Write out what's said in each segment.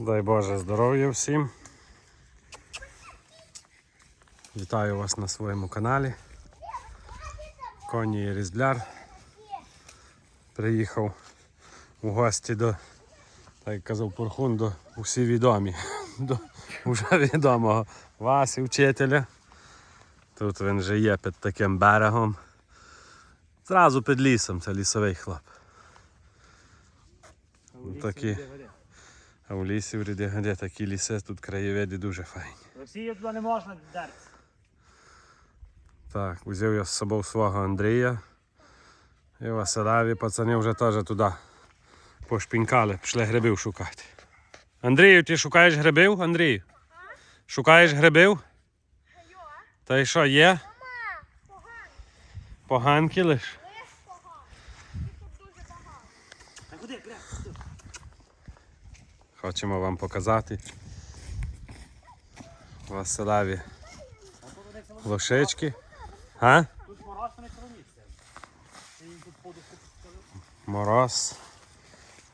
Дай Боже здоров'я всім. Вітаю вас на своєму каналі. Коні Різбляр. Приїхав у гості до, так як казав Пурхун, до усі відомі, до вже відомого Васі, вчителя. Тут він же є під таким берегом. Зразу під лісом, це лісовий хлоп. Такі. А у лісі в Рідигаде такі ліси, тут краєвиди дуже файні. Росію туди не можна дертися. Так, взяв я з собою свого Андрія. І Василеві пацани вже теж туди пошпінкали, пішли грибів шукати. Андрію, ти шукаєш грибів? Андрій? Шукаєш грибів? Та й що, є? Поганки лиш. Та куди, куди? Хочемо вам показати. Василеві лошички. А? Тут мороз не скажу. Мороз.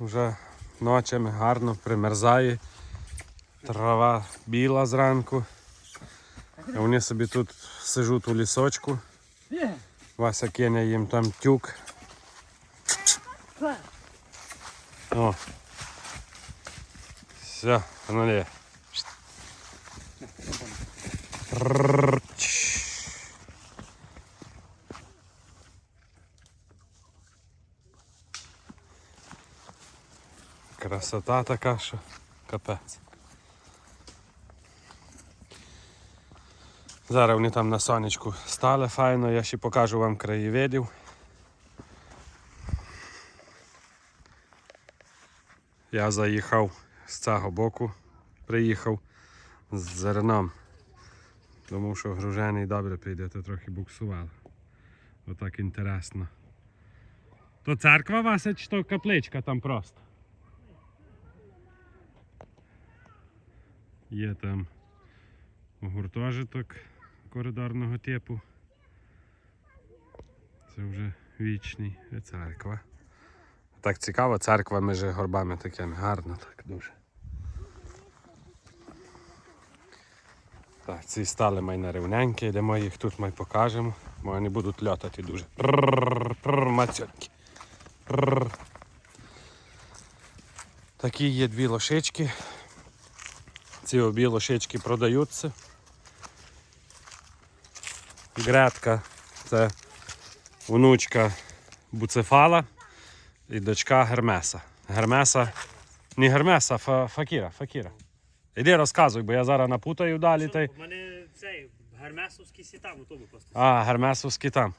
Вже ночами гарно примерзає. Трава біла зранку. А вони собі тут сижуть у лісочку. Вася кине їм там тюк. О. Все, погнали. Красота така, що капець. Зараз вони там на сонечку стали файно, я ще покажу вам краєвидів. Я заїхав з цього боку, приїхав з зерном. Думав, що гружений добре прийде, то трохи буксувало. Отак інтересно. То церква Вася чи то капличка там просто? Є там гуртожиток коридорного типу. Це вже вічний і церква. Так цікаво, церква між горбами такими, гарно так дуже. Так, ці стали майна рівненькі, йдемо їх тут ми покажемо, бо вони будуть льотати дуже. Мацьонькі. Такі є дві лошички. Ці обі лошички продаються. Гретка це внучка Буцефала і дочка Гермеса. Гермеса. Не Гермеса, а Факіра. Факіра. Іди розказуй, бо я зараз напутаю далі. Та... У мене цей гермесовський сітам у тому просто. А, Гермесовський там.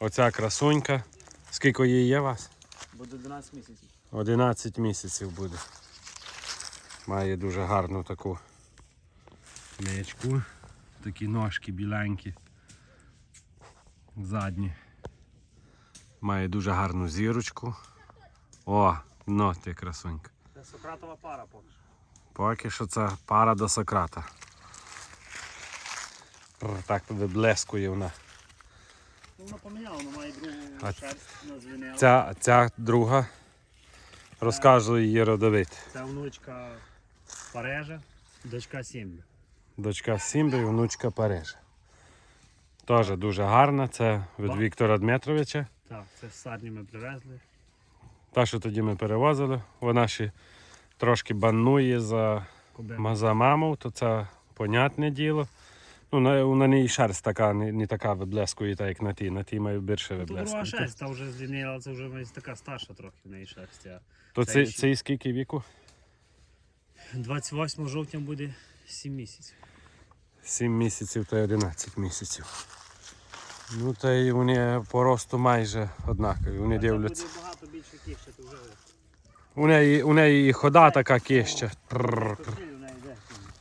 Оця красунька. Скільки її є у вас? Буде 12 місяців. 11 місяців буде. Має дуже гарну таку мечку. Такі ножки біленькі. Задні. Має дуже гарну зірочку. О, ну ти красунька. Це Сократова пара поки що. Поки що це пара до Сократа. Прр, Так туди блескує вона. Ну, вона поміняла, вона має другу А шерсть на звінела. Ця, ця друга. Розкажу її родовид. Це внучка Парежа, дочка Сімбі. Дочка Сімби і внучка Парижа. Теж дуже гарна. Це від Віктора Дмитровича. Так, це з садні ми привезли. Та, що тоді ми перевозили. Вона ще трошки банує за, за маму, то це понятне діло. Ну, на, на ній шерсть така, не, не така виблескує, так як на тій. На тій має більше Тут друга шерсть, та вже звінела, це вже така старша трохи в неї шерсть. А То Це ще- цей скільки віку? 28 жовтня буде 7 місяців. 7 місяців та 11 місяців. Ну, та й вони по росту майже однакові. Вони дивляться. буде багато більше кіще, то вже У неї, у неї і хода така кища.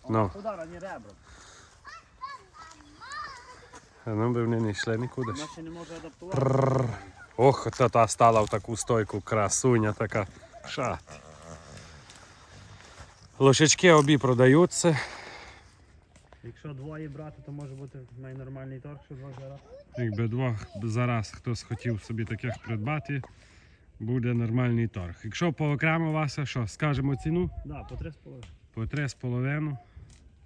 Ну. Удар, не ребра. А Ну, би вони не йшли нікуди. Вона ще не може адаптувати. Ох, та та стала в таку стойку, красуня така. Шат. Лошечки обі продаються. Якщо двоє брати, то може бути найнормальний торг, що два зараз. Якби двох зараз хтось хотів собі таких придбати, буде нормальний торг. Якщо по окремо Вася, що, скажемо ціну? Да, по 3,5. По 3,5.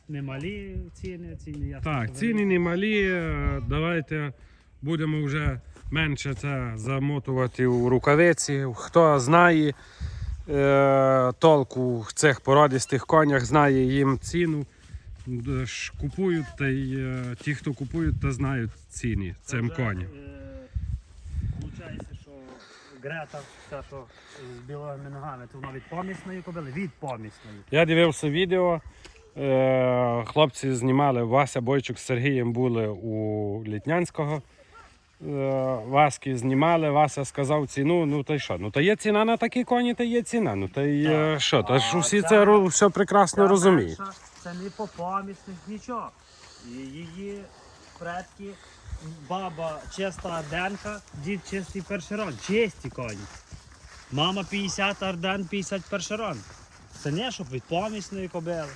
Немалі ціни, ціни я Так, ціни не малі. е, Давайте будемо вже менше це замотувати у рукавиці. Хто знає е, толку в цих породистих конях, знає їм ціну. Ж Купують, та й е, ті, хто купують, та знають ціни цим коням. Виходить, е, що Грета, та, що з білими ногами, то вона від помісної кобили, від помісної. Я дивився відео. Е, хлопці знімали Вася Бойчук з Сергієм були у Літнянського. Е, Васьки знімали, Вася сказав ціну. Ну та й що? Ну та є ціна на такі коні, та є ціна. Ну та й е, що? Та ж усі це все прекрасно розуміють. Це не по помісних, нічого. Її предки, баба чиста арденка, дід чистий першерон. Чисті коні. Мама 50 арден, 50 першерон. Це не щоб від помісної кобили.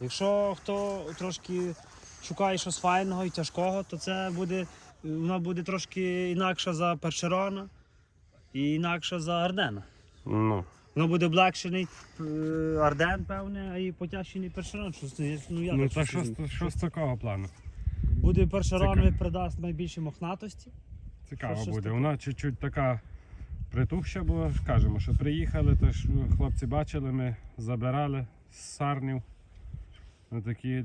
Якщо хто трошки шукає щось файного і тяжкого, то це буде, вона буде трошки інакша за першерона і інакша за ардена. Ну, Воно буде облегшений е, Арден, певне, а і потяжчений першерон. Що, це- ну, я ну так та що, з- що з такого плану? Буде першерон, Цікаво. придасть найбільше мохнатості. Цікаво Що- буде. Вона чуть-чуть така притухша була. Кажемо, що приїхали, то ж хлопці бачили, ми забирали з сарнів на такі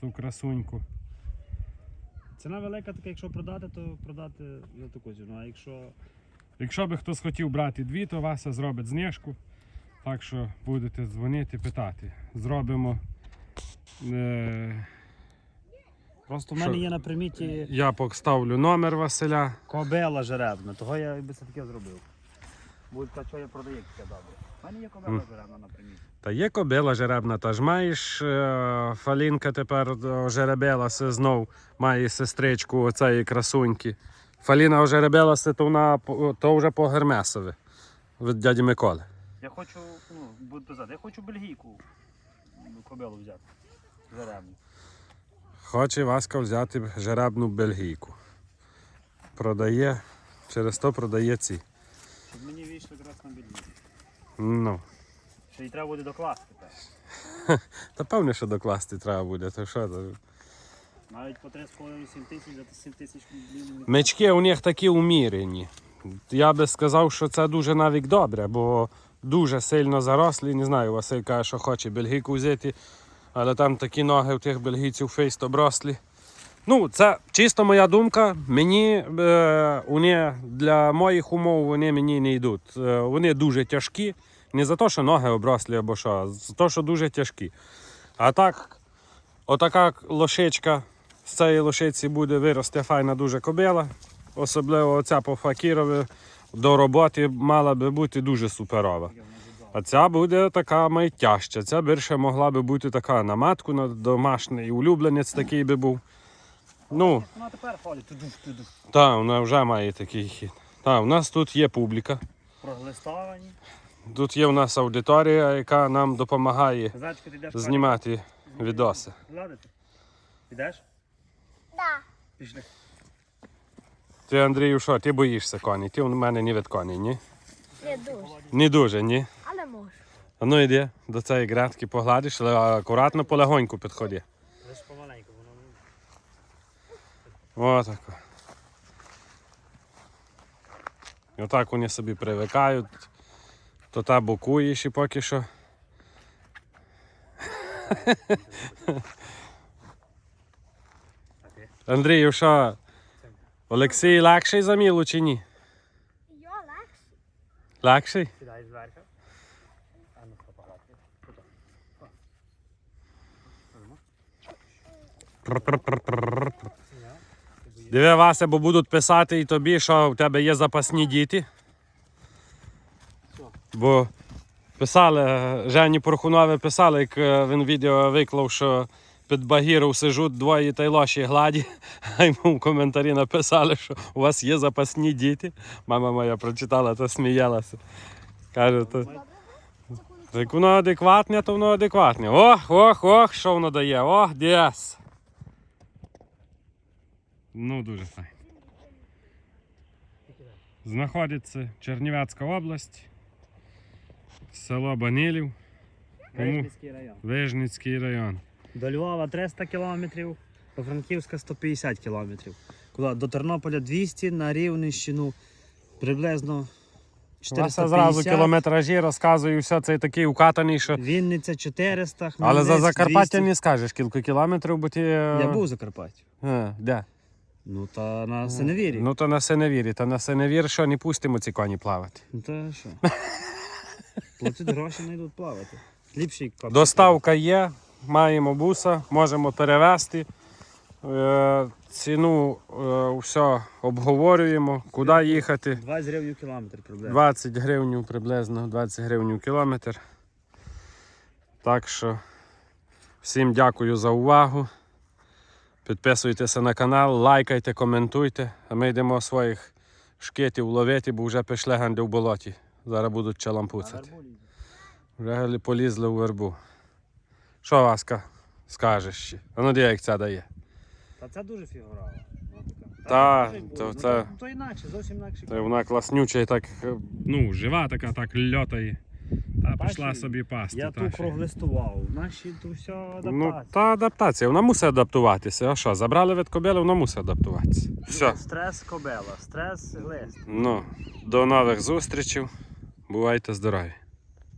цю красуньку. Ціна велика, така, якщо продати, то продати за таку ціну. А якщо Якщо би хтось хотів брати дві, то Вася зробить знижку. Так що будете дзвонити, питати. Зробимо. Е, просто в Що? мене є на приміті я поставлю номер Василя. кобила жеребна, того я би це таке зробив. Буде та, що я продаю таке добре. У мене є кобила жеребна на приміті. Та є кобила жеребна, та ж маєш е, Фалінка тепер е, жеребелася знов, має сестричку оцеї красуньки. Фаліна вже ожеребелася, то вона то вже по Гермесові від дяді Миколи. Я хочу, ну, буду я хочу бельгійку ну, кобилу взяти. Жеребну. Хоче Васька взяти жеребну бельгійку. Продає, через то продає ці. Щоб мені вийшло якраз на бельгійку. Ну. Ще їй треба буде докласти. Так. Та певне, що докласти треба буде, то що то. Навіть по 3,5-7 тисяч, за 7 тисяч блін, Мечки у них такі умірені. Я би сказав, що це дуже навіть добре, бо дуже сильно зарослі. Не знаю, Василь каже, що хоче бельгійку взяти, але там такі ноги у тих бельгійців фейст оброслі. Ну, це чисто моя думка. Мені е, вони для моїх умов вони мені не йдуть. Е, вони дуже тяжкі. Не за те, що ноги оброслі або що, а за те, що дуже тяжкі. А так, отака лошичка з цієї лошиці буде вирости файна дуже кобила. Особливо оця по факірові до роботи мала би бути дуже суперова. А ця буде така майтяжча. Ця більше могла би бути така на матку, на домашній улюбленець такий би був. Ну, Вона тепер ходить так, вона вже має такий хід. Так, у нас тут є публіка. Проглистовані. Тут є у нас аудиторія, яка нам допомагає Зайчка, ти йдеш знімати відоси. Гладити? Підеш? Да. Пішли. Ти, Андрію, що, ти боїшся коней? Ти у мене не від коней, ні? Не дуже, Не дуже, ні. але можу. А ну йди до цієї грядки погладиш, але акуратно полегоньку підходи. Лиш помаленьку, воно Отако. І отак вони собі привикають. То та бокуєш і поки що. Андрію, що? Олексій легший за Мілу чи ні? Легше. Легший? сідай зверху. А ну. Диви, Вася, бо будуть писати і тобі, що в тебе є запасні діти. Бо писали, Жені Порхунові писали, як е, він відео виклав, що під Багіров сижуть двоє та й лоші гладі. А йому в коментарі написали, що у вас є запасні діти. Мама моя прочитала, то сміялася. Каже, то, як воно адекватне, то воно адекватне. Ох, ох, ох, що воно дає. Ох, дєс. Ну, дуже файно. знаходиться Чернівецька область, село Банилів? Вижницький район. Вижницький район. До Львова 300 кілометрів, до Франківська 150 кілометрів. Куди? До Тернополя 200, на Рівненщину приблизно У вас 450. зразу кілометражі розказую, все це такий укатаний, що. Вінниця 400, Але за Закарпаття 200. не скажеш кілька кілометрів, бо ті. Я був у Закарпатті. А, де? Ну та на Синевірі. Ну то на Синевірі, та на Синевір що не пустимо ці коні плавати. Ну та що? Платять гроші, не йдуть плавати. Ліпший коп. Доставка є, маємо буса, можемо перевезти. Е, ціну е, все обговорюємо, куди їхати. 20 гривень кілометр приблизно. 20 гривень приблизно, 20 гривень кілометр. Так що всім дякую за увагу. Підписуйтеся на канал, лайкайте, коментуйте. А ми йдемо своїх шкетів ловити, бо вже пішли ганди в болоті. Зараз будуть челампуцати. Вже полізли у вербу. Що Васка скажеш ще? А ну де як це дає? Та це дуже фігурала. Та, то. Ну, це- ну, то інакше, зовсім інакше. Та вона класнюча і так, е, ну, жива така, так льотає. Та Бачиш, пішла собі пасти. Я та тут ще. проглистував. Наші то все Ну, адаптація. та адаптація, вона мусить адаптуватися. А що, забрали від кобили, вона мусить адаптуватися. Все. Стрес кобела, стрес глист. Ну, до нових зустрічей. Бувайте здорові.